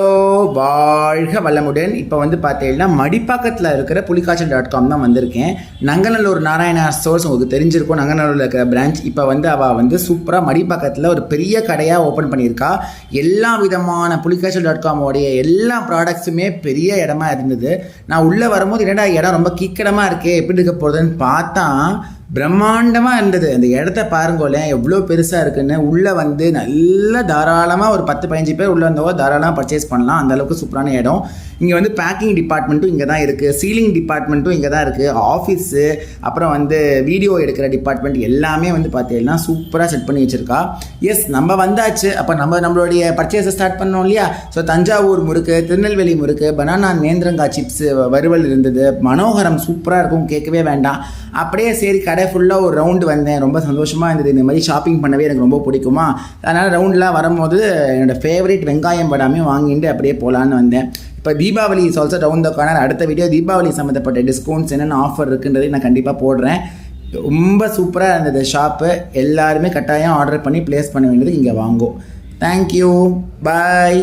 ஓ வாழ்க வளமுடன். இப்போ வந்து பார்த்தீங்கன்னா மடிப்பாக்கத்தில் இருக்கிற புலிகாய்ச்சல் டாட் காம் தான் வந்திருக்கேன். நங்கநல்லூர் நாராயணா ஸ்டோர்ஸ் உங்களுக்கு தெரிஞ்சிருக்கும். நங்கநல்லூரில் இருக்கிற பிரான்ச் இப்போ வந்து அவள் வந்து சூப்பராக மடிப்பாக்கத்தில் ஒரு பெரிய கடையாக ஓப்பன் பண்ணியிருக்கா. எல்லா விதமான புலிகாய்ச்சல் டாட் காமோடைய எல்லா ப்ராடக்ட்ஸுமே பெரிய இடமா இருந்தது. நான் உள்ளே வரும்போது என்னடா இடம் ரொம்ப கீக்கடமாக இருக்கே எப்படி இருக்க போகிறதுன்னு பார்த்தா பிரம்மாண்டமாக இருந்தது. அந்த இடத்த பாருங்கோலேன் எவ்வளோ பெருசாக இருக்குன்னு. உள்ளே வந்து நல்ல தாராளமாக ஒரு பத்து பதினஞ்சு பேர் உள்ளே வந்தவோ தாராளமாக பர்ச்சேஸ் பண்ணலாம். அந்தளவுக்கு சூப்பரான இடம். இங்கே வந்து பேக்கிங் டிபார்ட்மெண்ட்டும் இங்கே தான் இருக்குது சீலிங் டிபார்ட்மெண்ட்டும் இங்கே தான் இருக்குது ஆஃபீஸு அப்புறம் வந்து வீடியோ எடுக்கிற டிபார்ட்மெண்ட் எல்லாமே வந்து பார்த்தீங்கன்னா சூப்பராக செட் பண்ணி வச்சுருக்கா. எஸ் நம்ம வந்தாச்சு. அப்போ நம்ம நம்மளுடைய பர்ச்சேஸை ஸ்டார்ட் பண்ணோம் இல்லையா? ஸோ தஞ்சாவூர் முறுக்கு திருநெல்வேலி முறுக்கு பனானா நேந்திரங்காய் சிப்ஸ் வறுவல் இருந்தது. மனோகரம் சூப்பராக இருக்கும். கேட்கவே வேண்டாம். அப்படியே சரி கடை ஃபுல்லாக ஒரு ரவுண்டு வந்தேன். ரொம்ப சந்தோஷமாக இருந்தது. இந்த மாதிரி ஷாப்பிங் பண்ணவே எனக்கு ரொம்ப பிடிக்குமா? அதனால் ரவுண்ட்லாம் வரும்போது என்னோடய ஃபேவரட் வெங்காயம் படாமே வாங்கிட்டு அப்படியே போகலான்னு வந்தேன். இப்போ Deepavali is also round the corner அடுத்த வீடியோ தீபாவளி சம்மந்தப்பட்ட டிஸ்கவுண்ட்ஸ் என்னென்ன ஆஃபர் இருக்குன்றதை நான் கண்டிப்பாக போடுறேன். ரொம்ப சூப்பராக இருந்தது ஷாப்பு எல்லாருமே கட்டாயம் ஆர்டர் பண்ணி ப்ளேஸ் பண்ண வேண்டியது இங்கே வாங்கும் தேங்க்யூ பாய்